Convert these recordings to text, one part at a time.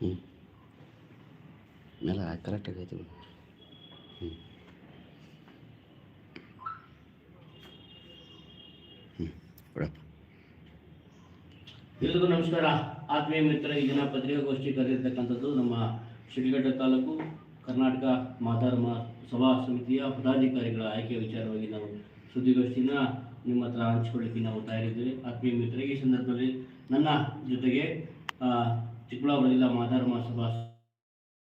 ಹ್ಞೂ ಕರೆಕ್ಟ್ ಬಿಡು. ಹ್ಞೂ ಎಲ್ರಿಗೂ ನಮಸ್ಕಾರ. ಆತ್ಮೀಯ ಮಿತ್ರ ಈ ದಿನ ಪತ್ರಿಕಾಗೋಷ್ಠಿ ಕರೆದಿರ್ತಕ್ಕಂಥದ್ದು ನಮ್ಮ ಶಿಡ್ಲಘಟ್ಟ ತಾಲೂಕು ಕರ್ನಾಟಕ ಮಾತಾರ್ಮ ಸಭಾ ಸಮಿತಿಯ ಪದಾಧಿಕಾರಿಗಳ ಆಯ್ಕೆ ವಿಚಾರವಾಗಿ ನಾವು ಸುದ್ದಿಗೋಷ್ಠಿನ ನಿಮ್ಮ ಹತ್ರ ಹಂಚಿಕೊಳ್ಳಿಕ್ಕೆ ನಾವು ತಯಾರಿದ್ದೇವೆ. ಆತ್ಮೀಯ ಮಿತ್ರರಿಗೆ ಈ ಸಂದರ್ಭದಲ್ಲಿ ನನ್ನ ಜೊತೆಗೆ ಚಿಕ್ಕಬಳ್ಳಾಪುರ ಜಿಲ್ಲಾ ಮಾದಾರ ಮಹಾಸಭಾ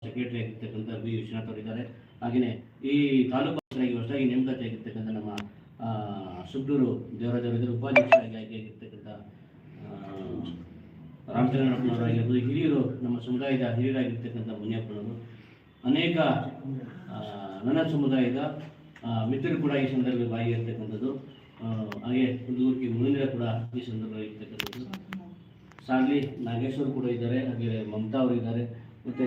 ಸೆಕ್ರೆಟರಿ ಆಗಿರ್ತಕ್ಕಂಥ ಬಿ ವಿಶ್ವನಾಥ್ ಅವರಿದ್ದಾರೆ. ಹಾಗೆಯೇ ಈ ತಾಲೂಕು ಹೊಸದಾಗಿ ನೇಮಕಾತಿ ಆಗಿರ್ತಕ್ಕಂಥ ನಮ್ಮ ಆ, ಸುಬ್ದೂರು ದೇವರಾಜ್ ಅವರಿದ್ದಾರೆ ಉಪಾಧ್ಯಕ್ಷರಾಗಿ ಆಗಿರ್ತಕ್ಕಂಥ ರಾಮಚಂದ್ರಪ್ಪನವರಾಗಿರ್ಬೋದು ಹಿರಿಯರು ನಮ್ಮ ಸಮುದಾಯದ ಹಿರಿಯರಾಗಿರ್ತಕ್ಕಂಥ ಮುನಿಯಪ್ಪನವರು ಅನೇಕ ನನ್ನ ಸಮುದಾಯದ ಮಿತ್ರರು ಕೂಡ ಈ ಸಂದರ್ಭದಲ್ಲಿ ಭಾಗಿಯಾಗಿರ್ತಕ್ಕಂಥದ್ದು. ಹಾಗೆ ಹುಡುಗರಿಗೆ ಮುಂದಿನ ಕೂಡ ಈ ಸಂದರ್ಭದಲ್ಲಿ ಇರ್ತಕ್ಕಂಥದ್ದು. ಸಾಗ್ಲಿ ನಾಗೇಶ್ವರ್ ಕೂಡ ಇದ್ದಾರೆ, ಹಾಗೆ ಮಮತಾ ಅವರು ಇದ್ದಾರೆ, ಮತ್ತು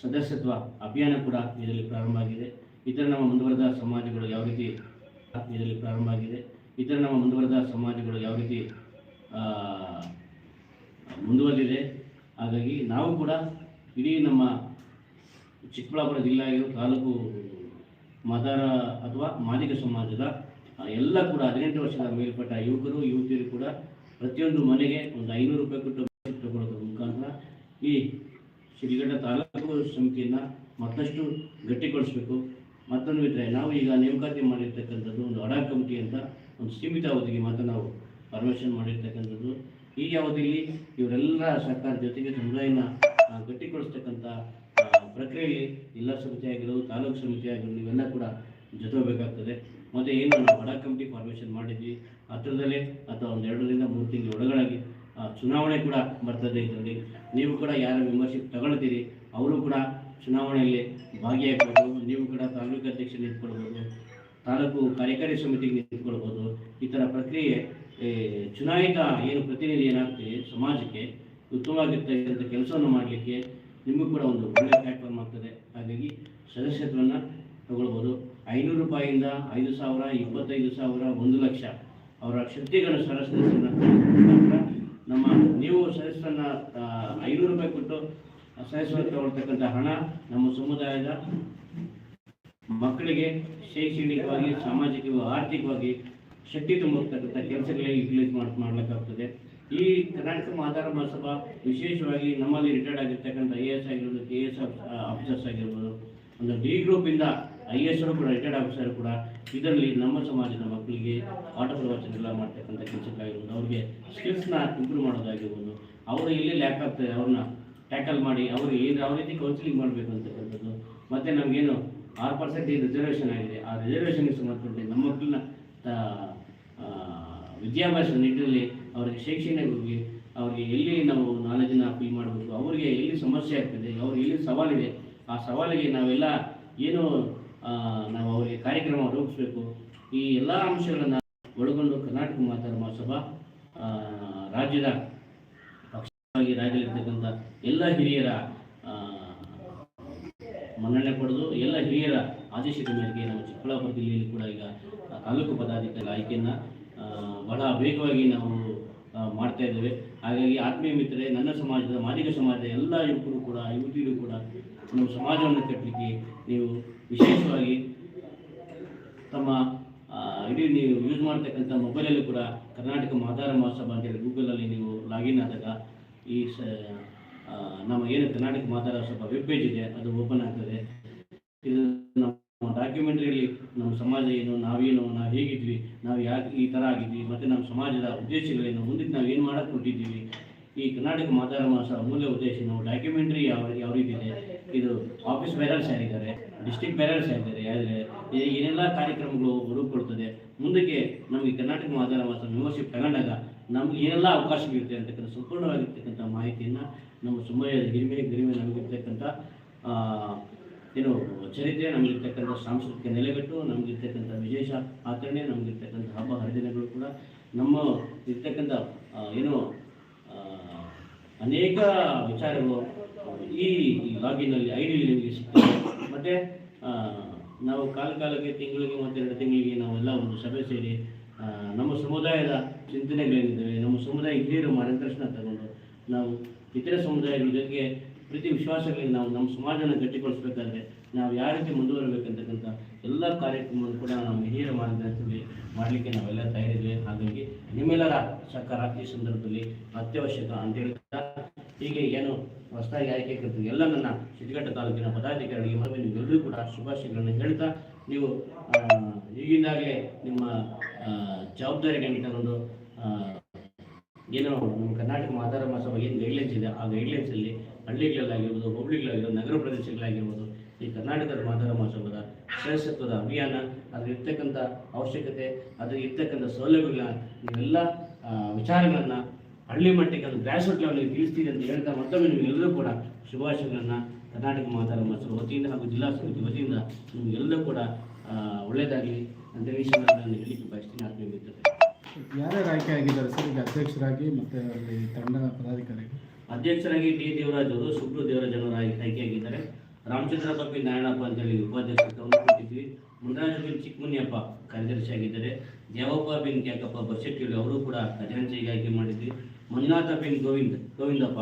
ಸದಸ್ಯತ್ವ ಅಭಿಯಾನ ಕೂಡ ಇದರಲ್ಲಿ ಪ್ರಾರಂಭ ಆಗಿದೆ. ಇತರ ನಮ್ಮ ಮುಂದುವರೆದ ಸಮಾಜಗಳು ಯಾವ ರೀತಿ, ಇದರಲ್ಲಿ ಪ್ರಾರಂಭ ಆಗಿದೆ. ಇತರ ನಮ್ಮ ಮುಂದುವರೆದ ಸಮಾಜಗಳು ಯಾವ ರೀತಿ ಮುಂದುವರೆದಿದೆ. ಹಾಗಾಗಿ ನಾವು ಕೂಡ ಇಡೀ ನಮ್ಮ ಚಿಕ್ಕಬಳ್ಳಾಪುರ ಜಿಲ್ಲೆಯ ತಾಲೂಕು ಮದಾರ ಅಥವಾ ಮಾದಿಗ ಸಮಾಜದ ಎಲ್ಲ ಕೂಡ ಹದಿನೆಂಟು ವರ್ಷದ ಮೇಲ್ಪಟ್ಟ ಯುವಕರು, ಯುವತಿಯರು ಕೂಡ ಪ್ರತಿಯೊಂದು ಮನೆಗೆ ಒಂದು ಐನೂರು ರೂಪಾಯಿ ಕೊಟ್ಟು ತಗೊಳ್ಳೋದ್ರ ಮುಖಾಂತರ ಈ ಶ್ರೀಗಡ್ಡ ತಾಲೂಕು ಸಮಿತಿಯನ್ನು ಮತ್ತಷ್ಟು ಗಟ್ಟಿಗೊಳಿಸಬೇಕು. ಮತ್ತೊಂದು ಬಿಟ್ಟರೆ ನಾವು ಈಗ ನೇಮಕಾತಿ ಮಾಡಿರ್ತಕ್ಕಂಥದ್ದು ಒಂದು ಅಡಾ ಕಮಿಟಿ ಅಂತ ಒಂದು ಸೀಮಿತ ಅವಧಿಗೆ ಮಾತ್ರ ನಾವು ಪರ್ಮಿಷನ್ ಮಾಡಿರ್ತಕ್ಕಂಥದ್ದು. ಈ ಅವಧಿಯಲ್ಲಿ ಇವರೆಲ್ಲ ಸರ್ಕಾರ ಜೊತೆಗೆ ಸಮುದಾಯನ ಗಟ್ಟಿಗೊಳಿಸ್ತಕ್ಕಂಥ ಪ್ರಕ್ರಿಯೆಯಲ್ಲಿ ಜಿಲ್ಲಾ ಸಮಿತಿ ಆಗಿರೋದು ತಾಲೂಕು ಸಮಿತಿ ಆಗಿರೋದು ಇವೆಲ್ಲ ಕೂಡ ಜೊತೆಗಬೇಕಾಗ್ತದೆ ಮತ್ತು ಏನು ನಾವು ಅಡಾ ಕಮಿಟಿ ಫಾರ್ಮೇಷನ್ ಮಾಡಿದ್ವಿ, ಹತ್ರದಲ್ಲೇ ಅಥವಾ ಒಂದು ಎರಡರಿಂದ ಮೂರು ತಿಂಗಳ ಒಳಗಡೆ ಚುನಾವಣೆ ಕೂಡ ಬರ್ತದೆ ಇದರಲ್ಲಿ. ನೀವು ಕೂಡ ಯಾರ ವಿಮರ್ಶೆ ತಗೊಳ್ತೀರಿ, ಅವರು ಕೂಡ ಚುನಾವಣೆಯಲ್ಲಿ ಭಾಗಿಯಾಗಬಹುದು ನೀವು ಕೂಡ ತಾಲೂಕು ಅಧ್ಯಕ್ಷ ನಿಂತ್ಕೊಳ್ಬೋದು, ತಾಲೂಕು ಕಾರ್ಯಕಾರಿ ಸಮಿತಿಗೆ ನಿಂತ್ಕೊಳ್ಬೋದು, ಈ ಥರ ಪ್ರಕ್ರಿಯೆ ಚುನಾಯಿತ ಏನು ಪ್ರತಿನಿಧಿ ಏನಾಗ್ತದೆ ಸಮಾಜಕ್ಕೆ ಉತ್ತಮವಾಗಿರ್ತಕ್ಕಂಥ ಕೆಲಸವನ್ನು ಮಾಡಲಿಕ್ಕೆ ನಿಮಗೂ ಕೂಡ ಒಂದು ಒಳ್ಳೆಯ ಪ್ಲ್ಯಾಟ್ಫಾರ್ಮ್ ಆಗ್ತದೆ. ಹಾಗಾಗಿ ಸದಸ್ಯತ್ವವನ್ನು ತಗೊಳ್ಬೋದು. ಐನೂರು ರೂಪಾಯಿಯಿಂದ ಐದು ಸಾವಿರ, ಇಪ್ಪತ್ತೈದು ಸಾವಿರ, ಒಂದು ಲಕ್ಷ ಅವರ ಶಕ್ತಿಗಳು ಸರಸ್ವತಿಯನ್ನು ನಮ್ಮ ನೀವು ಸದಸ್ಯರನ್ನ ಐನೂರು ರೂಪಾಯಿ ಕೊಟ್ಟು ಸದಸ್ಯರು ತಗೊಳ್ತಕ್ಕಂಥ ಹಣ ನಮ್ಮ ಸಮುದಾಯದ ಮಕ್ಕಳಿಗೆ ಶೈಕ್ಷಣಿಕವಾಗಿ, ಸಾಮಾಜಿಕವಾಗಿ, ಆರ್ಥಿಕವಾಗಿ ಶಕ್ತಿ ತುಂಬತಕ್ಕಂಥ ಕೆಲಸಗಳಿಗೆ ಯುಟಿಲೈಸ್ ಮಾಡಿ, ಮಾಡಲಿಕ್ಕಾಗ್ತದೆ. ಈ ಕರ್ನಾಟಕ ಮಾತಾರ ಮಹಾಸಭಾ ವಿಶೇಷವಾಗಿ ನಮ್ಮಲ್ಲಿ ರಿಟೈರ್ಡ್ ಆಗಿರ್ತಕ್ಕಂಥ ಐ ಎಸ್ ಆಗಿರ್ಬೋದು ಕೆ ಎಸ್ ಆಫೀಸರ್ಸ್ ಆಗಿರ್ಬೋದು, ಒಂದು ಡಿ ಗ್ರೂಪಿಂದ ಐ ಎಸ್ ಕೂಡ ರಿಟೈರ್ಡ್ ಆಫೀಸರ್ ಕೂಡ ಇದರಲ್ಲಿ ನಮ್ಮ ಸಮಾಜದ ಮಕ್ಕಳಿಗೆ ಪಾಠ ಪ್ರವಚನ ಎಲ್ಲ ಮಾಡ್ತಕ್ಕಂಥ ಕೆಲಸಕ್ಕಾಗಿರ್ಬೋದು, ಅವ್ರಿಗೆ ಸ್ಕಿಲ್ಸ್ನ ಇಂಪ್ರೂವ್ ಮಾಡೋದಾಗಿರ್ಬೋದು, ಅವರು ಎಲ್ಲಿ ಲ್ಯಾಕ್ ಆಗ್ತದೆ ಅವ್ರನ್ನ ಟ್ಯಾಕಲ್ ಮಾಡಿ, ಅವ್ರಿಗೆ ಏನು ಯಾವ ರೀತಿ ಕೌನ್ಸಿಲಿಂಗ್ ಮಾಡಬೇಕು ಅಂತಕ್ಕಂಥದ್ದು, ಮತ್ತು ನಮಗೇನು ಆರು ಪರ್ಸೆಂಟ್ ಏನು ರಿಸರ್ವೇಷನ್ ಆಗಿದೆ. ಆ ರಿಸರ್ವೇಷನ್ಗೆ ಸಂಬಂಧಪಟ್ಟ ನಮ್ಮ ಮಕ್ಕಳನ್ನ ವಿದ್ಯಾಭ್ಯಾಸ ನಿಟ್ಟಿನಲ್ಲಿ ಅವರಿಗೆ ಶೈಕ್ಷಣಿಕವಾಗಿ ಅವರಿಗೆ ಎಲ್ಲಿ ನಾವು ನಾಲೆಜನ್ನು ಫಿಲ್ ಮಾಡಬೇಕು, ಅವರಿಗೆ ಎಲ್ಲಿ ಸಮಸ್ಯೆ ಆಗ್ತದೆ, ಅವ್ರಿಗೆ ಎಲ್ಲಿ ಸವಾಲಿದೆ, ಆ ಸವಾಲಿಗೆ ನಾವೆಲ್ಲ ಏನು ನಾವು ಅವರಿಗೆ ಕಾರ್ಯಕ್ರಮ ರೂಪಿಸಬೇಕು. ಈ ಎಲ್ಲ ಅಂಶಗಳನ್ನು ಒಳಗೊಂಡು ಕರ್ನಾಟಕ ಮಾತಾಡ ಮಹಾಸಭಾ ರಾಜ್ಯದ ಪಕ್ಷವಾಗಿ ರಾಜ್ಯದಲ್ಲಿರ್ತಕ್ಕಂಥ ಎಲ್ಲ ಹಿರಿಯರ ಮನ್ನಣೆ ಪಡೆದು ಎಲ್ಲ ಹಿರಿಯರ ಆದೇಶದ ಮೇರೆಗೆ ನಮ್ಮ ಚಿಕ್ಕಬಳ್ಳಾಪುರ ಜಿಲ್ಲೆಯಲ್ಲಿ ಕೂಡ ಈಗ ತಾಲೂಕು ಪದಾಧಿಕಾರಿ ಆಯ್ಕೆಯನ್ನು ಬಹಳ ವೇಗವಾಗಿ ನಾವು ಮಾಡ್ತಾ ಇದ್ದೇವೆ. ಹಾಗಾಗಿ ಆತ್ಮೀಯ ಮಿತ್ರರೇ, ನನ್ನ ಸಮಾಜದ ಮಾದಿಗ ಸಮಾಜದ ಎಲ್ಲ ಯುವಕರು ಕೂಡ, ಯುವತಿಯರು ಕೂಡ ನಮ್ಮ ಸಮಾಜವನ್ನು ಕಟ್ಟಲಿಕ್ಕೆ ನೀವು ವಿಶೇಷವಾಗಿ ತಮ್ಮ ಇಡೀ ನೀವು ಯೂಸ್ ಮಾಡ್ತಕ್ಕಂಥ ಮೊಬೈಲಲ್ಲೂ ಕೂಡ ಕರ್ನಾಟಕ ಮಾದಾರ ಮಹೋತ್ಸವ ಅಂತೇಳಿ ಗೂಗಲಲ್ಲಿ ನೀವು ಲಾಗಿನ್ ಆದಾಗ ಈ ಸ ನಮ್ಮ ಏನು ಕರ್ನಾಟಕ ಮಾದಾರ ಮಹೋತ್ಸವ ವೆಬ್ ಪೇಜ್ ಇದೆ, ಅದು ಓಪನ್ ಆಗ್ತದೆ. ಇದು ನಮ್ಮ ಡಾಕ್ಯುಮೆಂಟ್ರಿಯಲ್ಲಿ ನಮ್ಮ ಸಮಾಜ ಏನು, ನಾವೇನು, ನಾವು ಹೇಗಿದ್ವಿ, ನಾವು ಯಾಕೆ ಈ ಥರ ಆಗಿದ್ವಿ, ಮತ್ತು ನಮ್ಮ ಸಮಾಜದ ಉದ್ದೇಶಗಳೇನು, ಮುಂದಕ್ಕೆ ನಾವು ಏನು ಮಾಡಕ್ಕೆ ಕೊಟ್ಟಿದ್ದೀವಿ ಈ ಕರ್ನಾಟಕ ಮಾತಾಡ ಮಾಸ ಮೂಲ ಉದ್ದೇಶ ನಾವು ಡಾಕ್ಯುಮೆಂಟ್ರಿ ಯಾವ ಯಾವ ರೀತಿ ಇದೆ ಇದು ಆಫೀಸ್ ವೈರಲ್ಸ್ ಯಾರಿದ್ದಾರೆ ಡಿಸ್ಟಿಕ್ ಬೇರರ್ಸ್ ಯಾರಿದ್ದಾರೆ ಆದರೆ ಏನೆಲ್ಲ ಕಾರ್ಯಕ್ರಮಗಳು ರೂಪುಕೊಳ್ತದೆ ಮುಂದಕ್ಕೆ ನಮಗೆ ಕರ್ನಾಟಕ ಮಾತಾಡ ಮಾಸ ಮೆಂಬರ್ಶಿಪ್ ತಗೊಂಡಾಗ ನಮ್ಗೆ ಏನೆಲ್ಲ ಅವಕಾಶಗಳಿರುತ್ತೆ ಅಂತಕ್ಕಂಥ ಸಂಪೂರ್ಣವಾಗಿರ್ತಕ್ಕಂಥ ಮಾಹಿತಿಯನ್ನು ನಮ್ಮ ಸಮಯದ ಹಿರಿಮೆ ಗಿರಿಮೆ ನಮಗಿರ್ತಕ್ಕಂಥ ಏನು ಚರಿತ್ರೆ, ನಮಗಿರ್ತಕ್ಕಂಥ ಸಾಂಸ್ಕೃತಿಕ ನೆಲೆಗಟ್ಟು, ನಮಗಿರ್ತಕ್ಕಂಥ ವಿಶೇಷ ಆಚರಣೆ, ನಮಗಿರ್ತಕ್ಕಂಥ ಹಬ್ಬ, ಹರಿದಿನಗಳು ಕೂಡ ನಮ್ಮ ಇರ್ತಕ್ಕಂಥ ಏನು ಅನೇಕ ವಿಚಾರಗಳು ಈ ಲಾಗಿನಲ್ಲಿ ಐಡಿಯಲ್ಲಿ ನಿಮಗೆ ಸಿಗ್ತದೆ ಮತ್ತು ನಾವು ಕಾಲ ಕಾಲಕ್ಕೆ ತಿಂಗಳಿಗೆ ಮತ್ತು ಎರಡು ತಿಂಗಳಿಗೆ ನಾವೆಲ್ಲ ಒಂದು ಸಭೆ ಸೇರಿ ನಮ್ಮ ಸಮುದಾಯದ ಚಿಂತನೆಗಳೇನಿದ್ದೇವೆ, ನಮ್ಮ ಸಮುದಾಯ ಹಿರಿಯರು ಮಾರ್ಗದರ್ಶನ ತಗೊಂಡು ನಾವು ಇತರ ಸಮುದಾಯಗಳ ಜೊತೆಗೆ ಪ್ರತಿ ವಿಶ್ವಾಸಗಳಿಗೆ ನಾವು ನಮ್ಮ ಸಮಾಜನ ಗಟ್ಟಿಗೊಳಿಸ್ಬೇಕಾದ್ರೆ ನಾವು ಯಾವ ರೀತಿ ಮುಂದುವರಬೇಕಂತಕ್ಕಂಥ ಎಲ್ಲ ಕಾರ್ಯಕ್ರಮವನ್ನು ಕೂಡ ನಾವು ಹಿರಿಯರ ಮಾರ್ಗದರ್ಶನದಲ್ಲಿ ಮಾಡಲಿಕ್ಕೆ ನಾವೆಲ್ಲ ತಯಾರಿದ್ದೇವೆ. ಹಾಗಾಗಿ ನಿಮ್ಮೆಲ್ಲರ ಸಹಕಾರ ಈ ಸಂದರ್ಭದಲ್ಲಿ ಅತ್ಯವಶ್ಯಕ ಅಂತ ಹೇಳ್ತಾ, ಹೀಗೆ ಏನು ಹೊಸದಾಗಿ ಆಯ್ಕೆ ಕರ್ತದೆ ಎಲ್ಲ ನನ್ನ ಸಿದ್ಧಘಟ್ಟ ತಾಲೂಕಿನ ಪದಾಧಿಕಾರಿಗಳಿಗೆ ಮನವಿ ನೀವೆಲ್ಲರೂ ಕೂಡ ಶುಭಾಶಯಗಳನ್ನು ಹೇಳ್ತಾ ನೀವು ಈಗಿಂದಾಗಲೇ ನಿಮ್ಮ ಜವಾಬ್ದಾರಿ ಒಂದು ಏನು ನಮ್ಮ ಕರ್ನಾಟಕ ಮಾತಾರ ಮಹಾಸಭಾ ಏನು ಗೈಡ್ಲೈನ್ಸ್ ಇದೆ, ಆ ಗೈಡ್ಲೈನ್ಸಲ್ಲಿ ಹಳ್ಳಿಗಳಲ್ಲಾಗಿರ್ಬೋದು ಹೋಬಳಿಗಳಾಗಿರ್ಬೋದು ನಗರ ಪ್ರದೇಶಗಳಾಗಿರ್ಬೋದು ಈ ಕರ್ನಾಟಕದ ಮಾತಾರ ಮಹಾಸಭಾದ ಶ್ರೇಷ್ಠತ್ವದ ಅಭಿಯಾನ ಅದರ ಇರ್ತಕ್ಕಂಥ ಅವಶ್ಯಕತೆ, ಅದರಲ್ಲಿ ಇರ್ತಕ್ಕಂಥ ಸೌಲಭ್ಯಗಳ ನೀವೆಲ್ಲ ವಿಚಾರಗಳನ್ನು ಹಳ್ಳಿ ಮಟ್ಟಕ್ಕೆ ಅದು ಗ್ರಾಸ್ ರೂಟ್ ಲೆವೆಲ್ಗೆ ತಿಳಿಸ್ತೀರಿ ಅಂತ ಹೇಳ್ತಾ ಮತ್ತೊಮ್ಮೆ ನಿಮಗೆಲ್ಲರೂ ಕೂಡ ಶುಭಾಶಯಗಳನ್ನು ಕರ್ನಾಟಕ ಮಾತಾಡ ಮಸರು ವತಿಯಿಂದ ಹಾಗೂ ಜಿಲ್ಲಾ ಸಮಿತಿ ವತಿಯಿಂದ ನಿಮಗೆಲ್ಲರೂ ಕೂಡ ಒಳ್ಳೆಯದಾಗಲಿ ಅಂತ ಈ ಸಂದರ್ಭದಲ್ಲಿ ಹೇಳಲಿಕ್ಕೆ ಬಯಸ್ತೀನಿ. ಆತ್ಮೀಯ ಯಾರ್ಯಾರು ಆಯ್ಕೆ ಆಗಿದ್ದಾರೆ ಸರ್? ಈಗ ಅಧ್ಯಕ್ಷರಾಗಿ ಮತ್ತು ಅಲ್ಲಿ ತಂಡ ಪದಾಧಿಕಾರಿ ಅಧ್ಯಕ್ಷರಾಗಿ ಟಿ ದೇವರಾಜ್ ಅವರು ಸುಬ್ರು ದೇವರಾಜ್ ಅವರು ಆಯ್ಕೆ- ಆಗಿದ್ದಾರೆ. ರಾಮಚಂದ್ರ ಪಿ ನಾರಾಯಣಪ್ಪ ಅಂತೇಳಿ ಉಪಾಧ್ಯಕ್ಷರನ್ನು ಕೊಟ್ಟಿದ್ವಿ ಮುನ್ರಾಜ್ ಬಿನ್ ಚಿಕ್ಕಮುನಿಯಪ್ಪ ಕಾರ್ಯದರ್ಶಿ ಆಗಿದ್ದಾರೆ. ದೇವಪ್ಪ ಬಿನ್ ಕ್ಯಾಕಪ್ಪ ಬಸೆಟ್ಟಿಲಿ ಅವರು ಕೂಡ ಖಜಾಂಚಿಗೆ ಆಯ್ಕೆ ಮಾಡಿದ್ವಿ. ಮಂಜುನಾಥ ಬೆನ್ ಗೋವಿಂದ್, ಗೋವಿಂದಪ್ಪ,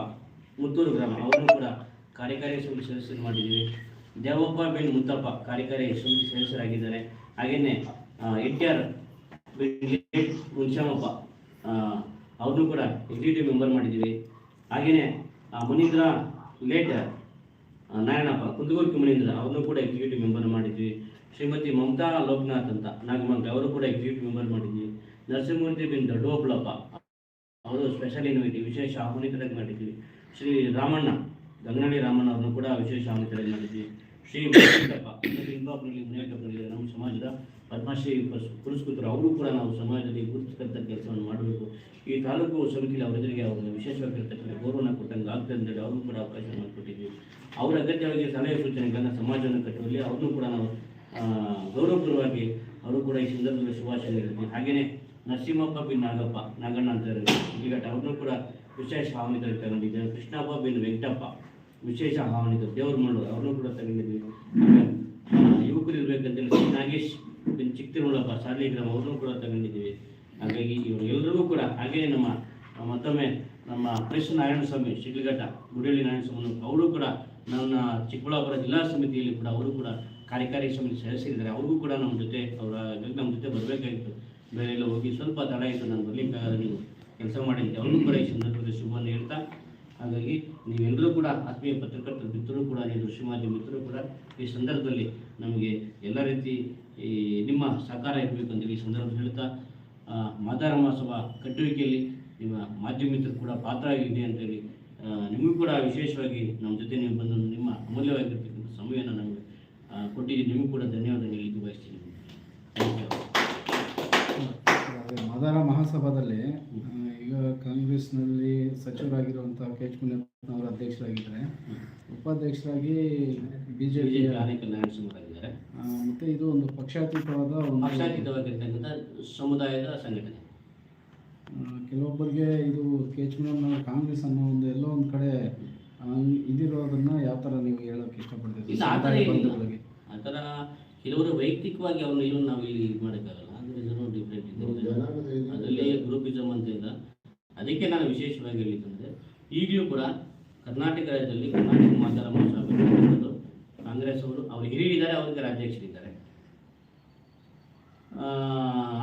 ಮುತ್ತೂರು ಗ್ರಾಮ. ಅವರು ಕೂಡ ಕಾರ್ಯಕಾರಿ ಸಮಿತಿ ಸದಸ್ಯರು ಮಾಡಿದ್ದೀವಿ. ದೇವಪ್ಪ ಬೆನ್ ಮುತ್ತಪ್ಪ ಕಾರ್ಯಕಾರಿ ಸಮಿತಿ ಸದಸ್ಯರಾಗಿದ್ದಾರೆ. ಹಾಗೆಯೇ ಎನ್ ಟಿ ಆರ್ ಹುಣಸಮಪ್ಪ ಅವ್ರನ್ನೂ ಕೂಡ ಎಕ್ಸಿಕ್ಯೂಟಿವ್ ಮೆಂಬರ್ ಮಾಡಿದ್ದೀವಿ. ಹಾಗೆಯೇ ಮುನೀಂದ್ರ ಲೇಟ್ ನಾರಾಯಣಪ್ಪ ಕುಂದಗೋರ್ಕಿ ಮುನೀಂದ್ರ, ಅವ್ರನ್ನೂ ಕೂಡ ಎಕ್ಸಿಕ್ಯೂಟಿವ್ ಮೆಂಬರ್ ಮಾಡಿದ್ವಿ ಶ್ರೀಮತಿ ಮಮತಾ ಲೋಕನಾಥ್ ಅಂತ ನಾಗಮಂಗ ಅವರು ಕೂಡ ಎಕ್ಸಿಕ್ಯೂಟಿವ್ ಮೆಂಬರ್ ಮಾಡಿದ್ವಿ ನರಸಿಂಹಮೂರ್ತಿ ಬಿನ್ ದೊಡ್ಡೋಬ್ಳಪ್ಪ ಅವರು ಸ್ಪೆಷಲ್ ಇನ್ವೈಟಿ ವಿಶೇಷ ಆಹ್ವಾನಿತರಾಗಿ ಮಾಡಿದ್ವಿ. ಶ್ರೀ ರಾಮಣ್ಣ ಗಂಗನಳ್ಳಿ ರಾಮಣ್ಣ ಅವ್ರನ್ನು ಕೂಡ ವಿಶೇಷ ಆಹ್ವಾನಿತರಾಗಿ ಮಾಡಿದ್ವಿ. ಶ್ರೀ ಮುನಿಯಪ್ಪನಹಳ್ಳಿ ಮುನಿಯಪ್ಪನಹಳ್ಳಿ ನಮ್ಮ ಸಮಾಜದ ಪದ್ಮಶ್ರೀ ಪುರಸ್- ಪುರಸ್ಕೃತರು. ಅವರು ಕೂಡ ನಾವು ಸಮಾಜದಲ್ಲಿ ಗುರುತಿಸ್ತಕ್ಕಂಥ ಕೆಲಸವನ್ನು ಮಾಡಬೇಕು. ಈ ತಾಲೂಕು ಸಮಿತಿಯಲ್ಲಿ ಅವರೆದುರಿಗೆ ವಿಶೇಷವಾಗಿ ವಿಶೇಷವಾಗಿರ್ತಕ್ಕಂಥ ಗೌರವನ ಕೊಟ್ಟಂಗೆ ಆಗ್ತದೆ ಅಂತೇಳಿ ಅವರು ಕೂಡ ಅವಕಾಶ ಮಾಡಿಕೊಟ್ಟಿದ್ವಿ. ಅವರ ಅಗತ್ಯವಾಗಿ ಸಲಹೆ ಸೂಚನೆಗಳನ್ನು ಸಮಾಜವನ್ನು ಕಟ್ಟುವಲ್ಲಿ ಅವ್ರನ್ನೂ ಕೂಡ ನಾವು ಗೌರವಪೂರ್ವವಾಗಿ ಅವರು ಕೂಡ ಈ ಸಂದರ್ಭದಲ್ಲಿ ಶುಭಾಶಯ ನೀಡಿದ್ವಿ ಹಾಗೆಯೇ ನರಸಿಂಹಪ್ಪ ಬಿನ್ ನಾಗಪ್ಪ ನಾಗಣ್ಣ ಅಂತ ಈಗ ಅವ್ರನ್ನೂ ಕೂಡ ವಿಶೇಷ ಆಹ್ವಾನಿತರಿಗೆ ತಗೊಂಡಿದ್ದೇವೆ ಕೃಷ್ಣಪ್ಪ ಬಿನ್ ವೆಂಕಟಪ್ಪ ವಿಶೇಷ ಆಹ್ವಾನಿತ ದೇವ್ರ ಮಣ್ಣು, ಅವ್ರನ್ನೂ ಕೂಡ ತಗೊಂಡಿದ್ದೀವಿ ಯುವಕರು ಇರಬೇಕಂತೇಳಿ ಸಿ ನಾಗೇಶ್ ಬಿನ್ ಚಿಕ್ಕತಿರುಳಪ್ಪ ಸಾಲಿಗ್ರಾಮ ಅವ್ರನ್ನೂ ಕೂಡ ತಗೊಂಡಿದ್ದೀವಿ ಹಾಗಾಗಿ ಇವರು ಎಲ್ಲರಿಗೂ ಕೂಡ ಹಾಗೆಯೇ ನಮ್ಮ, ಮತ್ತೊಮ್ಮೆ ನಮ್ಮ ಕೃಷ್ಣ ನಾರಾಯಣ ಸ್ವಾಮಿ ಶಿಡ್ಲಘಟ್ಟ ಗುಡಿಹಳ್ಳಿ ನಾರಾಯಣ ಸ್ವಾಮಿ ಅವರು ಕೂಡ ನನ್ನ ಚಿಕ್ಕಬಳ್ಳಾಪುರ ಜಿಲ್ಲಾ ಸಮಿತಿಯಲ್ಲಿ ಕೂಡ ಅವರು ಕೂಡ ಕಾರ್ಯಕಾರಿ ಸಮಿತಿ ಸದಸ್ಯರಿದ್ದಾರೆ. ಅವ್ರಿಗೂ ಕೂಡ ನಮ್ಮ ಜೊತೆ, ಅವರ, ನಮ್ಮ ಜೊತೆ ಬರಬೇಕಾಗಿತ್ತು. ಬೇರೆ ಎಲ್ಲ ಹೋಗಿ ಸ್ವಲ್ಪ ತಡ ಆಯಿತು ನಾನು ಬರ್ಲಿಕ್ಕಾಗಲ್ಲ ನೀವು ಕೆಲಸ ಮಾಡಿದ್ದೆ ಅವನು ಕೂಡ ಈ ಸಂದರ್ಭದಲ್ಲಿ ಶುಭವನ್ನು ಹೇಳ್ತಾ, ಹಾಗಾಗಿ ನೀವೆಲ್ಲರೂ ಕೂಡ ಆತ್ಮೀಯ ಪತ್ರಕರ್ತರ ಮಿತ್ರರು ಕೂಡ ನೀವು ದೃಶ್ಯ ಮಿತ್ರರು ಕೂಡ ಈ ಸಂದರ್ಭದಲ್ಲಿ ನಮಗೆ ಎಲ್ಲ ರೀತಿ ಈ ನಿಮ್ಮ ಸಹಕಾರ ಇರಬೇಕು ಅಂತೇಳಿ ಈ ಸಂದರ್ಭದಲ್ಲಿ ಹೇಳ್ತಾ ಮಾತಾರ ಮಹೋತ್ಸವ ಕಟ್ಟುವಿಕೆಯಲ್ಲಿ ನಿಮ್ಮ ಮಾಧ್ಯಮ ಮಿತ್ರರು ಕೂಡ ಪಾತ್ರ ಆಗಿದೆ ಅಂತೇಳಿ ನಿಮಗೂ ಕೂಡ ವಿಶೇಷವಾಗಿ ನಮ್ಮ ಜೊತೆ ನೀವು ಬಂದು ನಿಮ್ಮ ಅಮೂಲ್ಯವಾಗಿರ್ತಕ್ಕಂಥ ಸಮಯವನ್ನು ನಮಗೆ ಕೊಟ್ಟಿದ್ದು ನಿಮಗೂ ಕೂಡ ಧನ್ಯವಾದ ಹೇಳಲಿಕ್ಕೆ ಬಯಸ್ತೀನಿ. ಮಾದಾರ ಮಹಾಸಭಾದಲ್ಲಿ ಈಗ ಕಾಂಗ್ರೆಸ್ನಲ್ಲಿ ಸಚಿವರಾಗಿರುವಂಥ ಕೆ ಎಚ್ ಮುನಿಯಪ್ಪನವರು ಅಧ್ಯಕ್ಷರಾಗಿದ್ದಾರೆ. ಉಪಾಧ್ಯಕ್ಷರಾಗಿ ಬಿ ಜೆ ಬಿಜೆಪಿ ಪಿ ಅನೇಕ ನಾಯಕರಾಗಿದ್ದಾರೆ ಮತ್ತು ಇದು ಒಂದು ಪಕ್ಷಾತೀತವಾದ ಪಕ್ಷಾತೀತವಾಗಿರ್ತಕ್ಕಂಥ ಸಮುದಾಯದ ಸಂಘಟನೆ. ಕೆಲವೊಬ್ಬರಿಗೆ ಇದು ಕೆ ಎಚ್ ಮುನಿಯಪ್ಪನವರು ಕಾಂಗ್ರೆಸ್ ಅನ್ನೋ ಒಂದು ಎಲ್ಲೋ ಒಂದು ಕಡೆ ಇದಿರೋದನ್ನ ಯಾವ ಥರ ನೀವು ಹೇಳೋಕೆ ಇಷ್ಟಪಡ್ತೀರಿ? ಆ ಥರ ಕೆಲವರು ವೈಯಕ್ತಿಕವಾಗಿ ಅವ್ರನ್ನ ಇವ್ರನ್ನ ನಾವು ಇಲ್ಲಿ ಇದು ಮಾಡೋಕ್ಕಾಗಲ್ಲ. ಅಂದರೆ ಇದನ್ನು ಡಿಫ್ರೆಂಟ್ ಇದೆ ಅದರಲ್ಲಿ ಗ್ರೂಪಿಸಮ್ ಅಂತ ಇಲ್ಲ. ಅದಕ್ಕೆ ನಾನು ವಿಶೇಷವಾಗಿ ಹೇಳಿದ್ದಂದ್ರೆ ಈಗಲೂ ಕೂಡ ಕರ್ನಾಟಕ ರಾಜ್ಯದಲ್ಲಿ ಕರ್ನಾಟಕ ಮಾತಾಡ ಮಹಾಸಭೆ ಕಾಂಗ್ರೆಸ್ ಅವರು ಅವರು ಹಿರಿಯರಿದ್ದಾರೆ ಅವರಿಗೆ ರಾಜ್ಯಾಧ್ಯಕ್ಷರಿದ್ದಾರೆ. ಆ,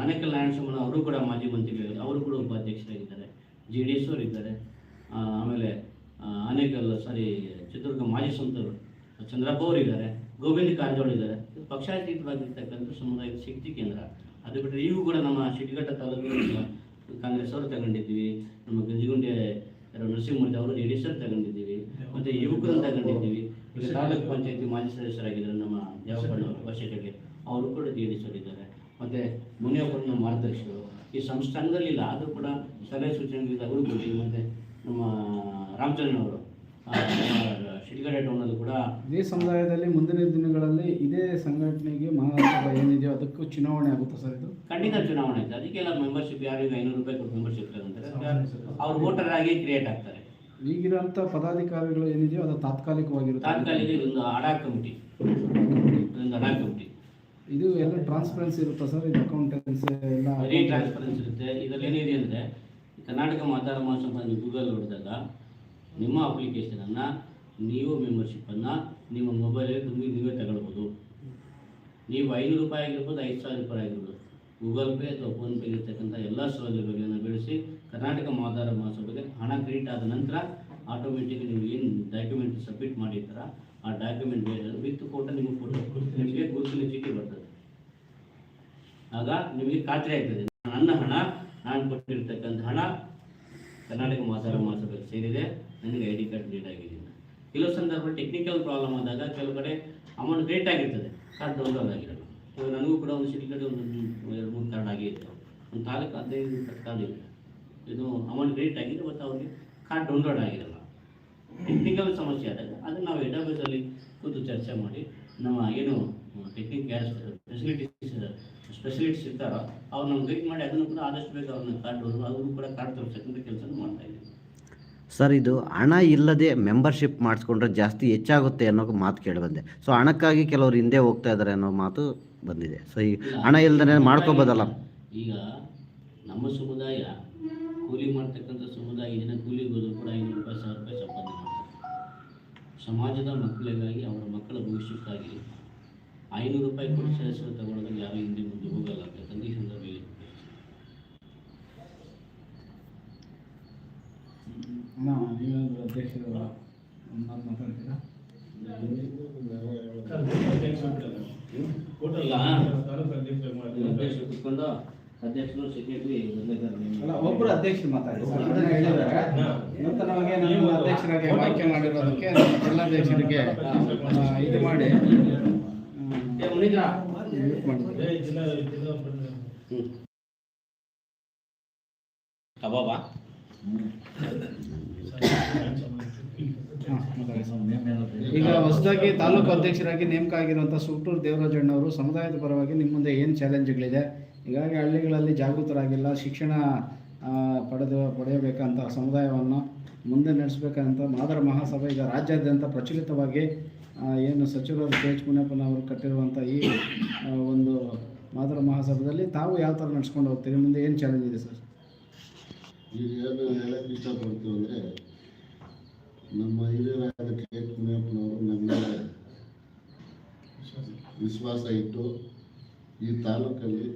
ನಾರಾಯಣ ನಾರಾಯಣಸ್ವಾಮಿ ಅವರು ಕೂಡ ಮಾಜಿ ಮಂತ್ರಿಗಳಿದ್ದಾರೆ. ಅವರು ಕೂಡ ಉಪಾಧ್ಯಕ್ಷರಾಗಿದ್ದಾರೆ. ಜೆ ಡಿ ಎಸ್ ಅವರು ಇದ್ದಾರೆ. ಆಮೇಲೆ ಅನೇಕ ಸಾರಿ ಚಿತ್ರದುರ್ಗ ಮಾಜಿ ಸಂತರು ಚಂದ್ರಪ್ಪ ಅವರು ಇದ್ದಾರೆ. ಗೋವಿಂದ ಕಾರಜೋಳ ಇದ್ದಾರೆ. ಇದು ಪಕ್ಷಾತೀತವಾಗಿರ್ತಕ್ಕಂಥ ಸಮುದಾಯದ ಶಕ್ತಿ ಕೇಂದ್ರ. ಅದು ಬಿಟ್ಟರೆ ಈಗೂ ಕೂಡ ನಮ್ಮ ಶಿಡ್ಗಟ್ಟ ತಾಲೂಕಿನ ಕಾಂಗ್ರೆಸ್ ಅವರು ತಗೊಂಡಿದ್ದೀವಿ. ನಮ್ಮ ಗಂಜಿಗುಂಡೆ ನರಸಿಂಹಮೂರ್ತಿ ಅವರು ಜೆ ಡಿ ಎಸ್ ತಗೊಂಡಿದ್ದೀವಿ. ಮತ್ತು ಯುವಕರನ್ನು ತಗೊಂಡಿದ್ದೀವಿ. ಈಗ ತಾಲೂಕು ಪಂಚಾಯತಿ ಮಾಜಿ ಸದಸ್ಯರಾಗಿದ್ದಾರೆ ನಮ್ಮ ದೇವಪ್ಪಣ್ಣ ವರ್ಷಗಳಿಗೆ ಅವರು ಕೂಡ ಜೆ ಡಿ ಎಸ್ ಅವರಿದ್ದಾರೆ ಮತ್ತು ಮುನಿಯಪ್ಪನ ನಮ್ಮ ಮಾರ್ಗದರ್ಶಕರು ಈ ಸಂಸ್ಥಾನದಲ್ಲಿ ಇಲ್ಲ, ಆದರೂ ಕೂಡ ಸಲಹೆ ಸೂಚನೆಗಳಿಂದ ಅವರು ಕೊಟ್ಟಿದ್ದೀವಿ ಮತ್ತು ನಮ್ಮ ರಾಮಚಂದ್ರನವರು ಶಿಡ್ಗಡೆ ಟೌನಲ್ಲಿ ಕೂಡ ಇದೇ ಸಮುದಾಯದಲ್ಲಿ ಮುಂದಿನ ದಿನಗಳಲ್ಲಿ ಇದೇ ಸಂಘಟನೆಗೆ ಮಹಾರಾಷ್ಟ್ರ ಏನಿದೆಯೋ ಅದಕ್ಕೂ ಚುನಾವಣೆ ಆಗುತ್ತಾ ಸರ್ ಇದು? ಖಂಡಿತ ಚುನಾವಣೆ ಇದೆ ಅದಕ್ಕೆಲ್ಲ ಮೆಂಬರ್ಶಿಪ್ ಯಾರಿಗೆ ಐನೂರು ರೂಪಾಯಿ ಕೊಟ್ಟು ಮೆಂಬರ್ಶಿಪ್ ತಗೊಂತಾರೆ. ಅವ್ರು ವೋಟರ್ ಆಗಿ ಕ್ರಿಯೇಟ್ ಆಗ್ತಾರೆ. ಈಗಿರೋಂಥ ಪದಾಧಿಕಾರಿಗಳು ಏನಿದೆಯೋ ಅದು ತಾತ್ಕಾಲಿಕವಾಗಿರುತ್ತೆ. ತಾತ್ಕಾಲಿಕ ಇದೊಂದು ಅಡಾ ಕಮಿಟಿ ಇದೊಂದು ಅಡಾ ಕಮಿಟಿ ಇದು ಎಲ್ಲ ಟ್ರಾನ್ಸ್ಪರೆನ್ಸಿ ಇರುತ್ತಾ ಸರ್? ಇದು ಅಕೌಂಟೆನ್ಸಿ ಎಲ್ಲ ವೆರಿ ಟ್ರಾನ್ಸ್ಪರೆನ್ಸ್ ಇರುತ್ತೆ. ಇದರಲ್ಲಿ ಏನಿದೆ ಅಂದರೆ ಕರ್ನಾಟಕ ಮಾತಾಡ ಮಹಾಸಭಾ ನೀವು ಗೂಗಲ್ ನೋಡಿದಾಗ ನಿಮ್ಮ ಅಪ್ಲಿಕೇಶನನ್ನು ನೀವು ಮೆಂಬರ್ಶಿಪ್ಪನ್ನು ನಿಮ್ಮ ಮೊಬೈಲಲ್ಲಿ ತುಂಬಿ ನೀವೇ ತಗೊಳ್ಬೋದು. ನೀವು ಐನೂರು ರೂಪಾಯಿ ಆಗಿರ್ಬೋದು, ಐದು ಸಾವಿರ ರೂಪಾಯಿ ಆಗಿರ್ಬೋದು. ಗೂಗಲ್ ಪೇ ಅಥವಾ ಫೋನ್ಪೇ ಇರ್ತಕ್ಕಂಥ ಎಲ್ಲ ಸೌಲಭ್ಯಗಳನ್ನು ಬೆಳೆಸಿ ಕರ್ನಾಟಕ ಮಾದಾರ ಮಹಾಸಭೆಗೆ ಹಣ ಕ್ರೆಡಿಟ್ ಆದ ನಂತರ ಆಟೋಮೆಟಿಕ್ ನೀವು ಏನು ಡಾಕ್ಯುಮೆಂಟ್ ಸಬ್ಮಿಟ್ ಮಾಡಿರ್ತಾರ, ಆ ಡಾಕ್ಯುಮೆಂಟ್ ವಿತ್ ಫೋಟೋ ನಿಮಗೆ ಫೋಟೋ ನಿಮಗೆ ಗುರುತಿನ ಚೀಟಿ ಬರ್ತದೆ. ಆಗ ನಿಮಗೆ ಖಾತ್ರಿ ಆಗ್ತದೆ. ನನ್ನ ಹಣ, ನಾನು ಕೊಟ್ಟಿರ್ತಕ್ಕಂಥ ಹಣ ಕರ್ನಾಟಕ ಮಾದಾರ ಮಹಾಸಭೆಗೆ ಸೇರಿದೆ. ನನಗೆ ಐ ಡಿ ಕಾರ್ಡ್ ನೀಡಾಗಿದೆ. ಕೆಲವು ಸಂದರ್ಭ ಟೆಕ್ನಿಕಲ್ ಪ್ರಾಬ್ಲಮ್ ಆದಾಗ ಕೆಲವು ಕಡೆ ಅಮೌಂಟ್ ಗ್ರೇಟ್ ಆಗಿರ್ತದೆ. ಕಾರ್ಡ್ ಡೌನ್ಲೋಡ್ ಆಗಿರೋದು ನನಗೂ ಕೂಡ ಒಂದು ಸಿಟಿ ಕಡೆ ಒಂದು ಎರಡು ಮೂರು ಕಾರ್ಡ್ ಆಗಿತ್ತು ಒಂದು ತಾಲೂಕು ಹದಿನೈದು ಕಾರ್ಡ್ ಇದೆ ಇದು ಅಮೌಂಟ್ ಗ್ರೇಟ್ ಆಗಿದೆ ಮತ್ತು ಅವ್ರಿಗೆ ಕಾರ್ಡ್ ಡೌನ್ಲೋಡ್ ಆಗಿರಲ್ಲ. ಟೆಕ್ನಿಕಲ್ ಸಮಸ್ಯೆ ಆದಾಗ ಅದನ್ನು ನಾವು ಡೇಟಾಬೇಸಲ್ಲಿ ಕೂತು ಚರ್ಚೆ ಮಾಡಿ, ನಮ್ಮ ಏನು ಟೆಕ್ನಿಕ್ ಫೆಸಿಲಿಟೀಸ್ ಸ್ಪೆಷಲಿಸ್ಟ್ ಇರ್ತಾರೋ, ಅವ್ರು ನಮ್ಗೆ ಗೈಡ್ ಮಾಡಿ, ಅದನ್ನು ಕೂಡ ಆದಷ್ಟು ಬೇಗ ಅವ್ರನ್ನ ಕಾರ್ಡ್ ಅವ್ರಿಗೂ ಕೂಡ ಕಾರ್ಡ್ ತೋರಿಸ್ತಕ್ಕಂಥ ಕೆಲಸ ಮಾಡ್ತಾ ಇದ್ದೀವಿ. ಸರ್, ಇದು ಹಣ ಇಲ್ಲದೆ ಮೆಂಬರ್ಶಿಪ್ ಮಾಡಿಸ್ಕೊಂಡ್ರೆ ಜಾಸ್ತಿ ಹೆಚ್ಚಾಗುತ್ತೆ ಅನ್ನೋ ಮಾತು ಕೇಳಿ ಬಂದೆ ಸೊ, ಹಣಕ್ಕಾಗಿ ಕೆಲವರು ಹಿಂದೆ ಹೋಗ್ತಾ ಇದ್ದಾರೆ ಅನ್ನೋ ಮಾತು ಬಂದಿದೆ. ಸೊ, ಈ ಹಣ ಇಲ್ಲದೇ ಮಾಡ್ಕೋಬೋದಲ್ಲ. ಈಗ ನಮ್ಮ ಸಮುದಾಯ ಕೂಲಿ ಮಾಡ್ತಕ್ಕಂಥ ಸಮುದಾಯ ದಿನ ಕೂಲಿಗೋದು ಕೂಡ ಐನೂರು ರೂಪಾಯಿ, ಸಾವಿರ ರೂಪಾಯಿ ಸಂಪಾದನೆ ಸಮಾಜದ ಮಕ್ಕಳಿಗಾಗಿ ಅವರ ಮಕ್ಕಳ ಭವಿಷ್ಯಕ್ಕಾಗಿ ಐನೂರು ರೂಪಾಯಿ ಕೊಟ್ಟು ಸದಸ್ಯರು ಯಾರು ಹಿಂದೆ ಮುಂದೆ ಹೋಗಲ್ಲ. ಅಂತ ಅಣ್ಣ ನೀವೇನಾದರೂ ಅಧ್ಯಕ್ಷರು ಒಂದು ಮಾತು ಮಾತಾಡ್ತೀರಾ? ಈಗ ಅಧ್ಯಕ್ಷರು ಕುತ್ಕೊಂಡು ಅಧ್ಯಕ್ಷರು ಸೆಕ್ರೆಟರಿ ಅಲ್ಲ ಒಬ್ಬರು ಅಧ್ಯಕ್ಷರು ಮಾತಾಡಿ ಸರ್. ಅದನ್ನ ಹೇಳಿದ್ದಾರೆ ನೂತನವಾಗಿ ನಮ್ಮ ಅಧ್ಯಕ್ಷರಾಗಿ ಆಯ್ಕೆ ಮಾಡಿರೋದಕ್ಕೆ ಜಿಲ್ಲಾಧ್ಯಕ್ಷರಿಗೆ ಇದು ಮಾಡಿ. ಕಬಾಬಾ. ಈಗ ಹೊಸದಾಗಿ ತಾಲೂಕು ಅಧ್ಯಕ್ಷರಾಗಿ ನೇಮಕ ಆಗಿರುವಂಥ ಸುಟ್ಟೂರು ದೇವರಾಜಣ್ಣವರು ಸಮುದಾಯದ ಪರವಾಗಿ ನಿಮ್ಮ ಮುಂದೆ ಏನು ಚಾಲೆಂಜ್ಗಳಿದೆ ಹೀಗಾಗಿ ಹಳ್ಳಿಗಳಲ್ಲಿ ಜಾಗೃತರಾಗಿಲ್ಲ, ಶಿಕ್ಷಣ ಪಡೆದು, ಪಡೆಯಬೇಕಂತ ಸಮುದಾಯವನ್ನು ಮುಂದೆ ನಡೆಸಬೇಕಂತ ಮಾದರ ಮಹಾಸಭೆ ಈಗ ರಾಜ್ಯಾದ್ಯಂತ ಪ್ರಚಲಿತವಾಗಿ ಏನು ಸಚಿವರು ಕೆ ಎಚ್ ಮುನಿಯಪ್ಪನವರು ಕಟ್ಟಿರುವಂಥ ಈ ಒಂದು ಮಾದರ ಮಹಾಸಭೆಯಲ್ಲಿ ತಾವು ಯಾವ ಥರ ನಡೆಸ್ಕೊಂಡು ಹೋಗ್ತೀರಿ? ಮುಂದೆ ಏನು ಚಾಲೆಂಜ್ ಇದೆ ಸರ್? ಈಗ ಏನು ಹೇಳಕ್ಕೆ ಇಷ್ಟಪಡ್ತೀವಿ ಅಂದರೆ ನಮ್ಮ ಹಿರಿಯರಾದ ಕೆ ಎಚ್ ಮುನಿಯಪ್ಪನವರು ನಮ್ಮ ವಿಶ್ವಾಸ ಇಟ್ಟು ಈ ತಾಲೂಕಲ್ಲಿ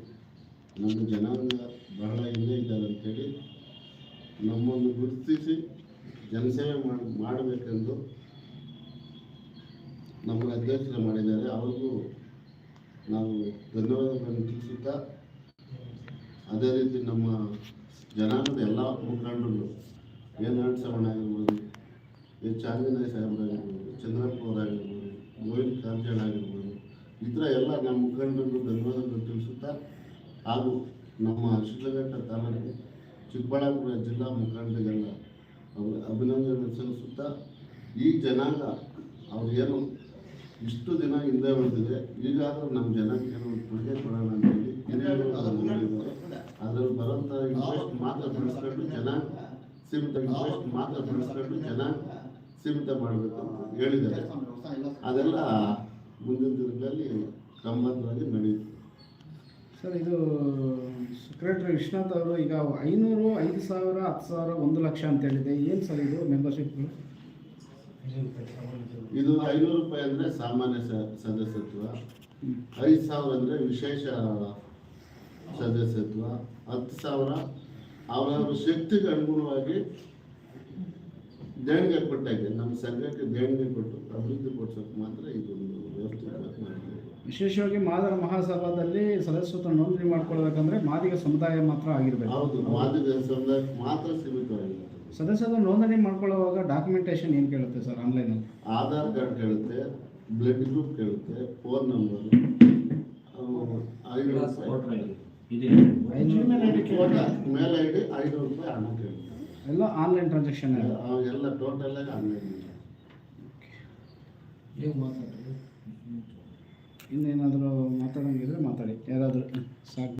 ನಮ್ಮ ಜನಾಂಗ ಬಹಳ ಹಿಂದೆ ಇದ್ದಾರೆ ಅಂತೇಳಿ ನಮ್ಮನ್ನು ಗುರುತಿಸಿ ಜನಸೇವೆ ಮಾಡಿ, ಮಾಡಬೇಕೆಂದು ನಮ್ಮ ಅಧ್ಯಕ್ಷರು ಮಾಡಿದ್ದಾರೆ. ಅವ್ರಿಗೂ ನಾವು ಧನ್ಯವಾದಗಳನ್ನು ತಿಳಿಸುತ್ತಾ ಅದೇ ರೀತಿ ನಮ್ಮ ಜನಾಂಗದ ಎಲ್ಲ ಮುಖಂಡರು ಏನು ನರಸವಣ್ಣ ಆಗಿರ್ಬೋದು ಎಚ್ ಆಂಜನೇಯ ಸಾಹೇಬರಾಗಿರ್ಬೋದು ಚಂದ್ರಪ್ಪ ಅವರಾಗಿರ್ಬೋದು ಗೋವಿಂದ ಕಾರಜೋಳ ಆಗಿರ್ಬೋದು, ಈ ಥರ ಎಲ್ಲ ನಮ್ಮ ಮುಖಂಡರು ಧನ್ಯವಾದಗಳು ತಿಳಿಸುತ್ತಾ ಹಾಗೂ ನಮ್ಮ ಶಿಡ್ಲಘಟ್ಟ ತಾಲೂಕು ಚಿಕ್ಕಬಳ್ಳಾಪುರ ಜಿಲ್ಲಾ ಮುಖಂಡರಿಗೆಲ್ಲ ಅವರು ಅಭಿನಂದನೆ ಸಲ್ಲಿಸುತ್ತಾ ಈ ಜನಾಂಗ ಏನು ಇಷ್ಟು ದಿನ ಹಿಂದೆ ಬಂದಿದೆ ಈಗಾದರೂ ನಮ್ಮ ಜನಕ್ಕೆ ಕೊಡುಗೆ ಕೊಡೋಣ ಅಂತೇಳಿ ಹಿರಿಯರು ಅದನ್ನು ಮಾಡಿದ್ದಾರೆ ಅದ್ರಲ್ಲಿ ಬರೋಂಥ ಇಂಟ್ರೆಸ್ಟ್ ಮಾತ್ರ ಬೆಳೆಸ್ಕೊಂಡು ಜನ ಸೀಮಿತ ಇಂಟ್ರೆಸ್ಟ್ ಮಾತ್ರ ಬೆಳೆಸ್ಕೊಂಡು ಜನ ಸೀಮಿತ ಮಾಡಬೇಕು ಅಂತ ಹೇಳಿದ್ದಾರೆ. ಅದೆಲ್ಲ ಮುಂದಿನ ದಿನಗಳಲ್ಲಿ ಕ್ರಮಬದ್ಧವಾಗಿ ನಡೆಯುತ್ತೆ. ಸರ್ ಇದು ಸೆಕ್ರೆಟರಿ ವಿಶ್ವನಾಥ್ ಅವರು ಈಗ ಐನೂರು ಐದು ಸಾವಿರ ಹತ್ತು ಸಾವಿರ ಒಂದು ಲಕ್ಷ ಅಂತ ಹೇಳಿದೆ. ಏನು ಸರ್ ಇದು ಮೆಂಬರ್ಶಿಪ್ ಇದು ಐನೂರು ರೂಪಾಯಿ ಅಂದರೆ ಸಾಮಾನ್ಯ ಸ- ಸದಸ್ಯತ್ವ. ಐದು ಸಾವಿರ ಅಂದರೆ ವಿಶೇಷ ಸದಸ್ಯತ್ವ. ಹತ್ತು ಸಾವಿರ. ಅವರವರ ಶಕ್ತಿಗೆ ಅನುಗುಣವಾಗಿ ದೇಣಿಗೆ ಕೊಟ್ಟಾಗೆ ನಮ್ಮ ಸಂಘಕ್ಕೆ ದೇಣಿಗೆ ಕೊಟ್ಟು ಅಭಿವೃದ್ಧಿ ಪಡಿಸೋಕೆ ಮಾತ್ರ ಇದೊಂದು ವ್ಯವಸ್ಥೆ ಮಾಡಿದ್ದೀವಿ ವಿಶೇಷವಾಗಿ ಮಾದರ ಮಹಾಸಭಾದಲ್ಲಿ ಸದಸ್ಯತ್ವ ನೋಂದಣಿ ಮಾಡ್ಕೊಳ್ಬೇಕಂದ್ರೆ ಮಾದಿಗ ಸಮುದಾಯ ಮಾತ್ರ ಆಗಿರಬೇಕು. ಹೌದು ಮಾದಿಗ ಸಮುದಾಯಕ್ಕೆ ಮಾತ್ರ ಸೀಮಿತವಾಗಿರುತ್ತೆ ಸದಸ್ಯತ್ವ ನೋಂದಣಿ ಮಾಡ್ಕೊಳ್ಳುವಾಗ ಡಾಕ್ಯುಮೆಂಟೇಶನ್ ಏನು ಕೇಳುತ್ತೆ ಸರ್ ಆನ್ಲೈನಲ್ಲಿ ಆಧಾರ್ ಕಾರ್ಡ್ ಕೇಳುತ್ತೆ ಬ್ಲಡ್ ಗ್ರೂಪ್ ಕೇಳುತ್ತೆ ಫೋನ್ ನಂಬರ್ ಐನೂರು ರೂಪಾಯಿ ಇದೆ ಮೇಲ್ ಐ ಡಿ ಐನೂರು ರೂಪಾಯಿ ಹಣ ಎಲ್ಲ ಆನ್ಲೈನ್ ಟ್ರಾನ್ಸಾಕ್ಷನ್ ಎಲ್ಲ ಟೋಟಲ್ ಆಗಿ ಆನ್ಲೈನ್ ಇನ್ನೇನಾದರೂ ಮಾತಾಡೋಂಗಿದ್ರೆ ಮಾತಾಡಿ ಯಾರಾದರೂ ಸಾಕು